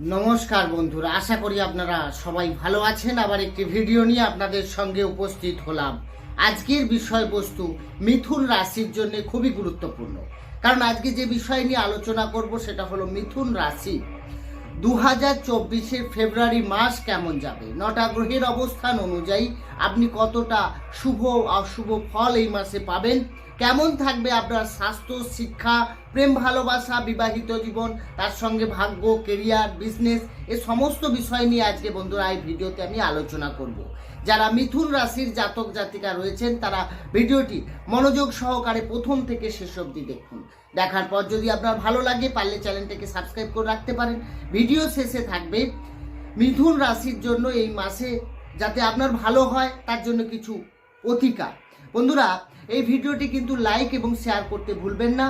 নমস্কার বন্ধুরা, আশা করি আপনারা সবাই ভালো আছেন। আবার একটি ভিডিও নিয়ে আপনাদের সঙ্গে উপস্থিত হলাম। আজকের বিষয়বস্তু মিথুন রাশির জন্য খুবই গুরুত্বপূর্ণ। কারণ আজকে যে বিষয় নিয়ে আলোচনা করব সেটা হলো মিথুন রাশি। দু হাজার চব্বিশের ফেব্রুয়ারি মাস কেমন যাবে? নটা গ্রহের অবস্থান অনুযায়ী আপনি কতটা শুভ অশুভ ফল এই মাসে পাবেন? কেমন থাকবে আপনার স্বাস্থ্য, শিক্ষা, প্রেম, ভালোবাসা, বিবাহিত জীবন, তার সঙ্গে ভাগ্য কেরিয়ার বিজনেস এ সমস্ত বিষয় নিয়ে আজকে বন্ধুরা এই ভিডিওতে আমি আলোচনা করব। যারা মিথুন রাশির জাতক জাতিকা রয়েছেন, তারা ভিডিওটি মনোযোগ সহকারে প্রথম থেকে শেষ অবধি দেখুন। দেখার পর যদি আপনার ভালো লাগে, পারলে চ্যানেলটাকে সাবস্ক্রাইব করে রাখতে পারেন। ভিডিও শেষে থাকবে, মিথুন রাশির জন্য এই মাসে যাতে আপনার ভালো হয়, তার জন্য কিছু প্রতিকার। বন্ধুরা, এই ভিডিওটি কিন্তু লাইক এবং শেয়ার করতে ভুলবেন না,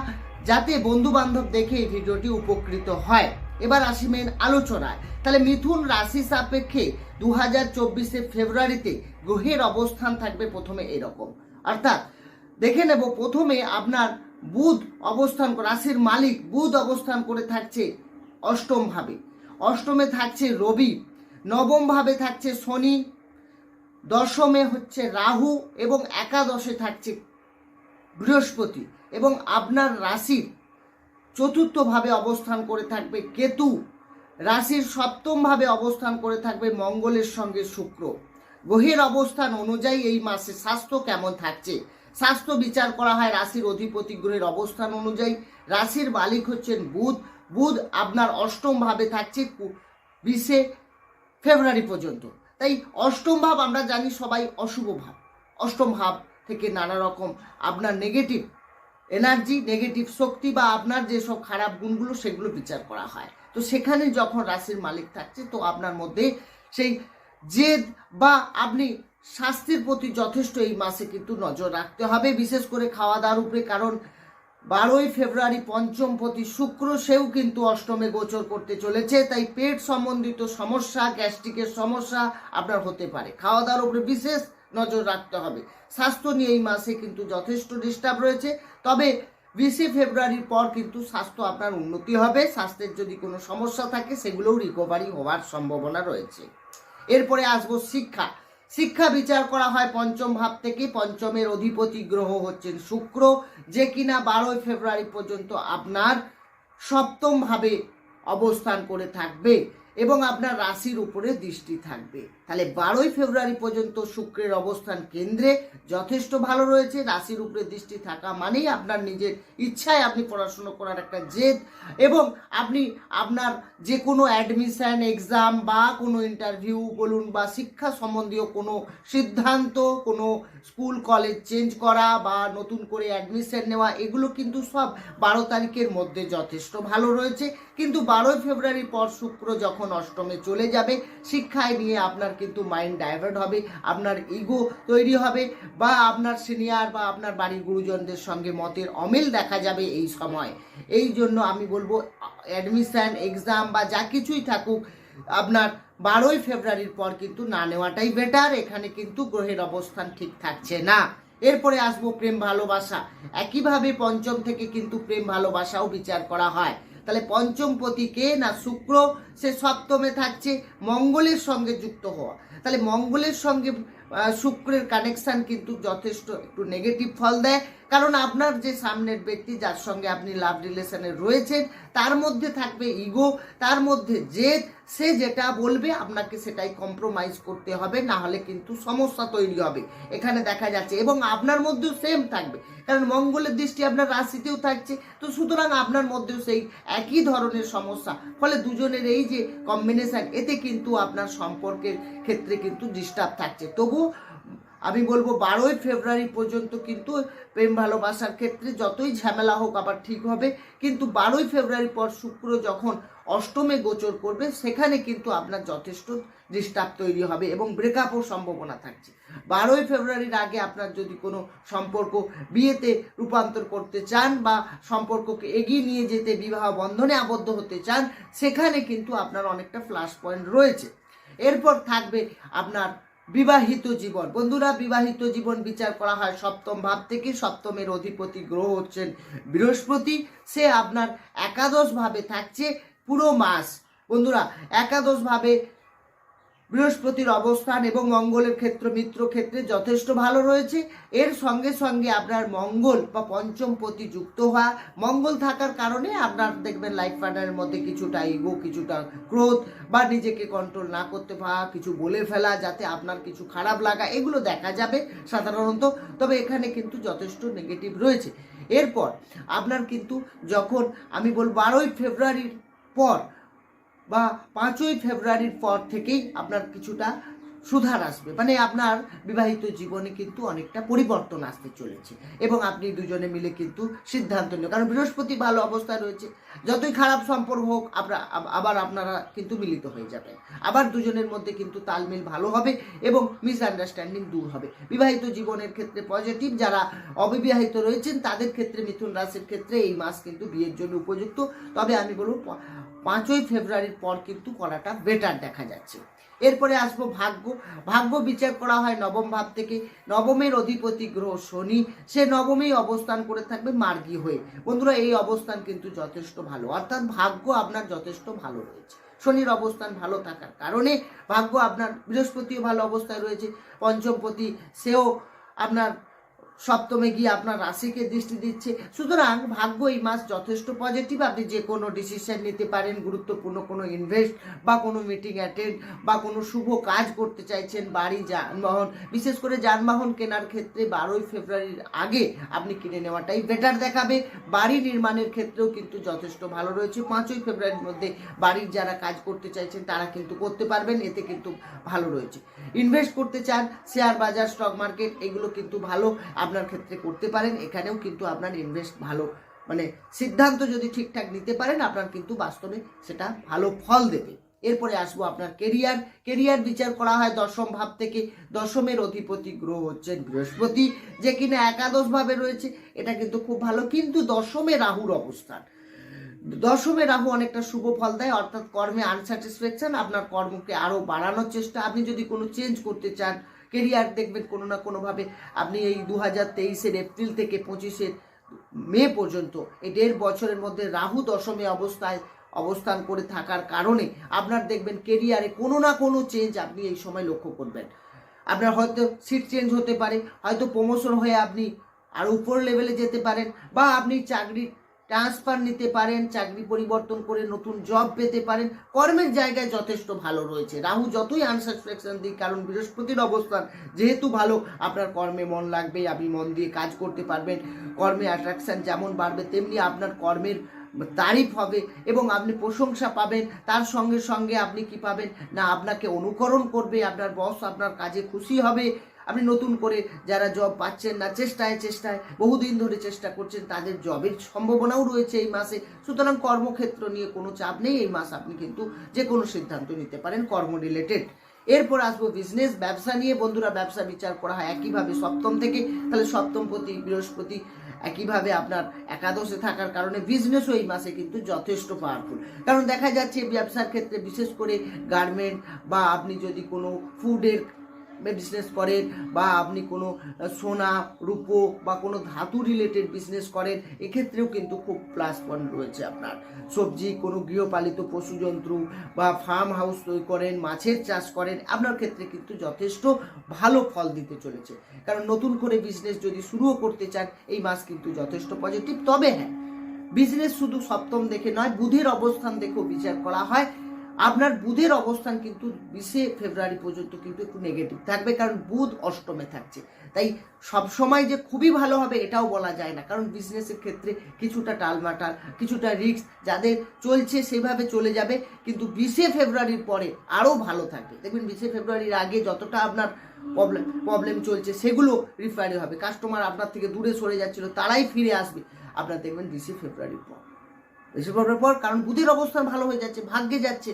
যাতে বন্ধু বান্ধব দেখে এই ভিডিওটি উপকৃত হয়। এবার আসি মেন আলোচনায়। তাহলে মিথুন রাশি সাপেক্ষে দু হাজার চব্বিশে ফেব্রুয়ারিতে গ্রহের অবস্থান থাকবে প্রথমে এরকম। অর্থাৎ দেখে নেব প্রথমে আপনার বুধ অবস্থান রাশির মালিক বুধ অবস্থান করে থাকছে অষ্টম ভাবে। অষ্টমে থাকছে রবি, নবম ভাবে থাকছে শনি, দশমে হচ্ছে রাহু এবং একাদশে থাকছে বৃহস্পতি এবং আপনার রাশির চতুর্থভাবে অবস্থান করে থাকবে কেতু। রাশির সপ্তমভাবে অবস্থান করে থাকবে মঙ্গলের সঙ্গে শুক্র। গ্রহের অবস্থান অনুযায়ী এই মাসে স্বাস্থ্য কেমন থাকছে? স্বাস্থ্য বিচার করা হয় রাশির অধিপতি গ্রহের অবস্থান অনুযায়ী। রাশির মালিক হচ্ছেন বুধ। বুধ আপনার অষ্টম ভাবে থাকছে বিশে ফেব্রুয়ারি পর্যন্ত। তাই অষ্টম ভাব আমরা জানি সবাই অশুভ ভাব। অষ্টম ভাব থেকে নানা রকম আপনার নেগেটিভ এনার্জি নেগেটিভ শক্তি বা আপনার যেসব খারাপ গুণগুলো সেগুলো বিচার করা হয়। তো সেখানে যখন রাশির মালিক থাকছে, তো আপনার মধ্যে সেই জেদ বা আপনি স্বাস্থ্যের প্রতি যথেষ্ট এই মাসে কিন্তু নজর রাখতে হবে। বিশেষ করে খাওয়া দাওয়ার উপরে, কারণ বারোই ফেব্রুয়ারি পঞ্চম প্রতি শুক্র সেও কিন্তু অষ্টমে গোচর করতে চলেছে, তাই পেট সম্বন্ধিত সমস্যা, গ্যাস্ট্রিকের সমস্যা আপনার হতে পারে। খাওয়া দাওয়ার উপরে বিশেষ নজর রাখতে হবে। স্বাস্থ্য নিয়ে এই মাসে কিন্তু যথেষ্ট ডিস্টার্ব রয়েছে। তবে বিশে ফেব্রুয়ারির পর কিন্তু স্বাস্থ্য আপনার উন্নতি হবে। স্বাস্থ্যের যদি কোনো সমস্যা থাকে, সেগুলোও রিকভারি হওয়ার সম্ভাবনা রয়েছে। এরপরে আসব শিক্ষা। শিক্ষা বিচার করা হয় পঞ্চম ভাব থেকে। পঞ্চমের অধিপতি গ্রহ হচ্ছেন শুক্র, যে কিনা বারোই ফেব্রুয়ারি পর্যন্ত আপনার সপ্তম ভাবে অবস্থান করে থাকবে। এবং আপনার রাশির উপরে দৃষ্টি থাকবে। তাহলে বারোই ফেব্রুয়ারি পর্যন্ত শুক্রের অবস্থান কেন্দ্রে যথেষ্ট ভালো রয়েছে। রাশির উপরে দৃষ্টি থাকা মানেই আপনার নিজের ইচ্ছায় আপনি পড়াশুনো করার একটা জেদ এবং আপনি আপনার যে কোনো অ্যাডমিশান এক্সাম বা কোনো ইন্টারভিউ বলুন বা শিক্ষা সম্বন্ধীয় কোনো সিদ্ধান্ত, কোনো স্কুল কলেজ চেঞ্জ করা বা নতুন করে অ্যাডমিশন নেওয়া, এগুলো কিন্তু সব বারো তারিখের মধ্যে যথেষ্ট ভালো রয়েছে। কিন্তু বারোই ফেব্রুয়ারি পর শুক্র যখন অষ্টমে চলে যাবে। শিক্ষায় নিয়ে আপনার কিন্তু মাইন্ড ডাইভার্ট হবে, আপনার ইগো তৈরি হবে বা আপনার সিনিয়র বা আপনার বাড়ির গুরুজনদের সঙ্গে মতের অমিল দেখা যাবে এই সময়। এই জন্য আমি বলব অ্যাডমিশন এক্সাম বা যা কিছুই থাকুক, আপনার বারোই ফেব্রুয়ারির পর কিন্তু না নেওয়াটাই বেটার এখানে কিন্তু গ্রহের অবস্থান ঠিক থাকছে না। এরপরে আসব প্রেম ভালোবাসা। একইভাবে পঞ্চম থেকে কিন্তু প্রেম ভালোবাসাও বিচার করা হয়। তাহলে পঞ্চম পতি কে না শুক্র? সে সপ্তমে থাকছে মঙ্গলের সঙ্গে যুক্ত হওয়া। তাহলে মঙ্গলের সঙ্গে শুক্রের কানেকশান কিন্তু যথেষ্ট একটু নেগেটিভ ফল দেয়। কারণ আপনার যে সামনের ব্যক্তি, যার সঙ্গে আপনি লাভ রিলেশনে রয়েছেন, তার মধ্যে থাকবে ইগো তার মধ্যে জেদ সে যেটা বলবে আপনাকে সেটাই কম্প্রোমাইজ করতে হবে না হলে কিন্তু সমস্যা তৈরি হবে। এখানে দেখা যাচ্ছে, এবং আপনার মধ্যেও সেম থাকবে। কারণ মঙ্গলের দৃষ্টি আপনার রাশিতেও থাকছে, তো সুতরাং আপনার মধ্যেও সেই একই ধরনের সমস্যা। ফলে দুজনের এই যে কম্বিনেশন এতে কিন্তু আপনার সম্পর্কের ক্ষেত্রে কিন্তু ডিস্টার্ব থাকছে। তবু আমি বলব, বারোই ফেব্রুয়ারি পর্যন্ত কিন্তু প্রেম ভালোবাসার ক্ষেত্রে যতই ঝামেলা হোক আবার ঠিক হবে, কিন্তু বারোই ফেব্রুয়ারি পর শুক্র যখন অষ্টমে গোচর করবে, সেখানে কিন্তু আপনার যথেষ্ট ডিস্টার্ব তৈরি হবে এবং ব্রেকআপও সম্ভাবনা থাকছে। বারোই ফেব্রুয়ারির আগে আপনার যদি কোনো সম্পর্ক বিয়েতে রূপান্তর করতে চান বা সম্পর্ককে এগিয়ে নিয়ে যেতে বিবাহ বন্ধনে আবদ্ধ হতে চান, সেখানে কিন্তু আপনার অনেকটা ফ্লাশ পয়েন্ট রয়েছে। এরপর থাকবে আপনার বিবাহিত জীবন। বন্ধুরা, বিবাহিত জীবন বিচার করা হয় সপ্তম ভাব থেকে। সপ্তমের অধিপতি গ্রহ হচ্ছেন বৃহস্পতি। সে আপনার একাদশ ভাবে থাকছে। পুরো মাস। বন্ধুরা, একাদশভাবে বৃহস্পতির অবস্থান এবং মঙ্গলের ক্ষেত্র, মিত্র ক্ষেত্রে যথেষ্ট ভালো রয়েছে। এর সঙ্গে সঙ্গে আপনার মঙ্গল বা পঞ্চমপতি যুক্ত হওয়া, মঙ্গল থাকার কারণে আপনার দেখবেন লাইফ পার্টনারের মধ্যে কিছুটা ইগো কিছুটা ক্রোধ বা নিজেকে কন্ট্রোল না করতে পারা কিছু বলে ফেলা যাতে আপনার কিছু খারাপ লাগা, এগুলো দেখা যাবে সাধারণত। তবে এখানে কিন্তু যথেষ্ট নেগেটিভ রয়েছে। এরপর, আপনার কিন্তু যখন, আমি বলব বারোই ফেব্রুয়ারির পর বা পাঁচই ফেব্রুয়ারির পর থেকেই আপনার কিছুটা সুধার আসবে। মানে আপনার বিবাহিত জীবনে কিন্তু অনেকটা পরিবর্তন আসতে চলেছে এবং আপনি দুজনে মিলে কিন্তু সিদ্ধান্ত নিও কারণ বৃহস্পতি ভালো অবস্থায় রয়েছে। যতই খারাপ সম্পর্ক হোক আপনার আবার আপনারা কিন্তু মিলিত হয়ে যাবেন। আবার দুজনের মধ্যে কিন্তু তালমিল ভালো হবে এবং মিসআন্ডারস্ট্যান্ডিং দূর হবে। বিবাহিত জীবনের ক্ষেত্রে পজিটিভ যারা অবিবাহিত রয়েছেন, তাদের ক্ষেত্রে মিথুন রাশির ক্ষেত্রে এই মাস কিন্তু বিয়ের জন্য উপযুক্ত। তবে আমি বলব পাঁচই ফেব্রুয়ারির পর কিন্তু করাটা বেটার দেখা যাচ্ছে। এরপরে আসব ভাগ্য। ভাগ্য বিচার করা হয় নবম ভাব থেকে। নবমের অধিপতি গ্রহ শনি। সে নবমেই অবস্থান করে থাকবে মার্গী হয়ে। বন্ধুরা, এই অবস্থান কিন্তু যথেষ্ট ভালো। অর্থাৎ ভাগ্য আপনার যথেষ্ট ভালো রয়েছে। শনির অবস্থান ভালো থাকার কারণে ভাগ্য আপনার বৃহস্পতিও ভালো অবস্থায় রয়েছে। পঞ্চমপতি সেও আপনার সপ্তমে গিয়ে আপনার রাশিকে দৃষ্টি দিচ্ছে। সুতরাং ভাগ্য এই মাস যথেষ্ট পজিটিভ আপনি যে কোনো ডিসিশন নিতে পারেন, গুরুত্বপূর্ণ কোনো ইনভেস্ট বা কোনো মিটিং অ্যাটেন্ড বা কোনো শুভ কাজ করতে চাইছেন, বাড়ি যানবাহন, বিশেষ করে যানবাহন কেনার ক্ষেত্রে বারোই ফেব্রুয়ারির আগে আপনি কিনে নেওয়াটাই বেটার দেখাবে। বাড়ি নির্মাণের ক্ষেত্রেও কিন্তু যথেষ্ট ভালো রয়েছে। পাঁচই ফেব্রুয়ারির মধ্যে বাড়ির যারা কাজ করতে চাইছেন, তারা কিন্তু করতে পারবেন, এতে কিন্তু ভালো রয়েছে। ইনভেস্ট করতে চান শেয়ার বাজার স্টক মার্কেট এগুলো কিন্তু ভালো। আপনার ক্ষেত্রে করতে পারেন, এখানেও কিন্তু আপনার ইনভেস্ট ভালো। মানে সিদ্ধান্ত যদি ঠিকঠাক নিতে পারেন, আপনার কিন্তু বাস্তবে সেটা ভালো ফল দেবে। এরপরে আসব আপনার কেরিয়ার কেরিয়ার বিচার করা হয় দশম ভাব থেকে। দশমের অধিপতি গ্রহ হচ্ছেন বৃহস্পতি, যে কিনা একাদশ ভাবে রয়েছে, এটা কিন্তু খুব ভালো। কিন্তু দশমে রাহুর অবস্থান। দশমে রাহু অনেকটা শুভ ফল দেয়, অর্থাৎ কর্মে আনস্যাটিসফ্যাকশন আপনার কর্মকে আরও বাড়ানোর চেষ্টা। আপনি যদি কোনো চেঞ্জ করতে চান কেরিয়ার দেখবেন কোনো না কোনোভাবে। আপনি এই দু হাজার তেইশের এপ্রিল থেকে পঁচিশের মে পর্যন্ত এই দেড় বছরের মধ্যে রাহু দশমে অবস্থায় অবস্থান করে থাকার কারণে আপনার দেখবেন কেরিয়ারে কোনো না কোনো চেঞ্জ আপনি এই সময় লক্ষ্য করবেন। আপনার হয়তো সিট চেঞ্জ হতে পারে, হয়তো প্রমোশন হয়ে আপনি আর উপর লেভেলে যেতে পারেন বা আপনি চাকরি ট্রান্সফার নিতে পারেন, চাকরি পরিবর্তন করে নতুন জব পেতে পারেন, কর্মের জায়গায় যথেষ্ট ভালো রয়েছে। রাহু যতই আনস্যাটিসফ্যাকশন দিক, কারণ বৃহস্পতির অবস্থান যেহেতু ভালো, আপনার কর্মে মন লাগবে, আপনি মন দিয়ে কাজ করতে পারবেন, কর্মে অ্যাট্রাকশন যেমন বাড়বে, তেমনি আপনার কর্মের তারিফ হবে এবং আপনি প্রশংসা পাবেন, তার সঙ্গে সঙ্গে আপনি কি পাবেন? না, আপনাকে অনুকরণ করবে, আপনার বস আপনার কাজে খুশি হবে। আপনি নতুন করে যারা জব পাচ্ছেন না, চেষ্টায় চেষ্টায়, বহুদিন ধরে চেষ্টা করছেন, তাদের জবের সম্ভাবনাও রয়েছে এই মাসে। সুতরাং কর্মক্ষেত্র নিয়ে কোনো চাপ নেই, এই মাস আপনি কিন্তু যে কোনো সিদ্ধান্ত নিতে পারেন কর্ম রিলেটেড এরপর আসব বিজনেস ব্যবসা নিয়ে। বন্ধুরা, ব্যবসা বিচার করা হয় একইভাবে সপ্তম থেকে, তাহলে সপ্তমপতি বৃহস্পতি একইভাবে আপনার একাদশে থাকার কারণে বিজনেসও এই মাসে কিন্তু যথেষ্ট পাওয়ারফুল কারণ দেখা যাচ্ছে ব্যবসার ক্ষেত্রে বিশেষ করে গার্মেন্ট বা আপনি যদি কোনো ফুডের বিজনেস করেন বা আপনি কোনো সোনা, রূপো বা কোনো ধাতু রিলেটেড বিজনেস করেন, এক্ষেত্রেও কিন্তু খুব প্লাস পয়েন্ট রয়েছে আপনার। সবজি, কোনো গৃহপালিত পশুজন্তু বা ফার্ম হাউস তৈরি করেন, মাছের চাষ করেন, আপনার ক্ষেত্রে কিন্তু যথেষ্ট ভালো ফল দিতে চলেছে। কারণ নতুন করে বিজনেস যদি শুরুও করতে চান, এই মাস কিন্তু যথেষ্ট পজিটিভ তবে হ্যাঁ বিজনেস শুধু সপ্তম দেখে নয়, বুধের অবস্থান দেখেও বিচার করা হয়। আপনার বুধের অবস্থান কিন্তু বিশে ফেব্রুয়ারি পর্যন্ত কিন্তু একটু নেগেটিভ থাকবে, কারণ বুধ অষ্টমে থাকছে। তাই সব সময় যে খুবই ভালো হবে এটাও বলা যায় না, কারণ বিজনেসের ক্ষেত্রে কিছুটা টালমাটাল, কিছুটা রিস্ক যাদের চলছে সেভাবে চলে যাবে, কিন্তু বিশে ফেব্রুয়ারির পরে আরও ভালো থাকবে। দেখবেন বিশে ফেব্রুয়ারির আগে যতটা আপনার প্রবলেম প্রবলেম চলছে সেগুলো রিফায়ারি হবে। কাস্টমার আপনার থেকে দূরে সরে যাচ্ছিল, তারাই ফিরে আসবে। আপনার দেখবেন বিশে ফেব্রুয়ারির পর। পড়ার পর কারণ বুধের অবস্থান ভালো হয়ে যাচ্ছে, ভাগ্যে যাচ্ছে।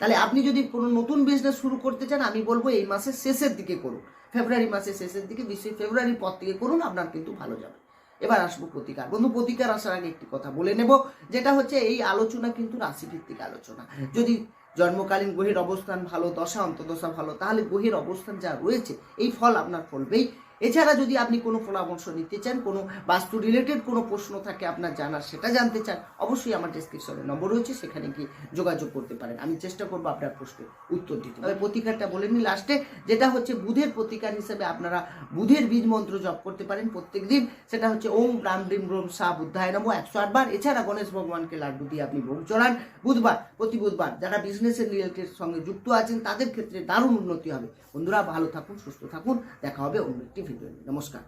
তাহলে আপনি যদি কোনো নতুন বিজনেস শুরু করতে চান, আমি বলব এই মাসের শেষের দিকে করুন। ফেব্রুয়ারি মাসের শেষের দিকে বিশে ফেব্রুয়ারির পর থেকে করুন, আপনার কিন্তু ভালো যাবে। এবার আসব প্রতিকার। বন্ধু, প্রতিকার আসার আগে একটি কথা বলে নেব, যেটা হচ্ছে এই আলোচনা কিন্তু রাশিভিত্তিক আলোচনা। যদি জন্মকালীন গ্রহের অবস্থান ভালো, দশা অন্তদশা ভালো, তাহলে গ্রহের অবস্থান যা রয়েছে, এই ফল আপনার ফলবেই। এছাড়া যদি আপনি কোনো পরামর্শ নিতে চান, কোনো বাস্তু রিলেটেড কোনো প্রশ্ন থাকে আপনার জানার, সেটা জানতে চান, অবশ্যই আমার ডিসক্রিপশনে নম্বর রয়েছে, সেখানে কি যোগাযোগ করতে পারেন। আমি চেষ্টা করব আপনার প্রশ্নের উত্তর দিতে। তবে প্রতিকারটা বলে নিই লাস্টে যেটা হচ্ছে বুধের প্রতিকার হিসেবে আপনারা বুধের বীজ মন্ত্র জপ করতে পারেন প্রত্যেক দিন সেটা হচ্ছে ওম রাম ডিম রোম সা বুদ্ধায় নমো একশো আটবার। এছাড়া গণেশ ভগবানকে লাড্ডু দিয়ে আপনি ভোগ চড়ান। বুধবার প্রতি বুধবার যারা বিজনেসের রিলেটেড সঙ্গে যুক্ত আছেন, তাদের ক্ষেত্রে দারুণ উন্নতি হবে। বন্ধুরা, ভালো থাকুন, সুস্থ থাকুন। দেখা হবে অন্য একটি ভিডিও নমস্কার।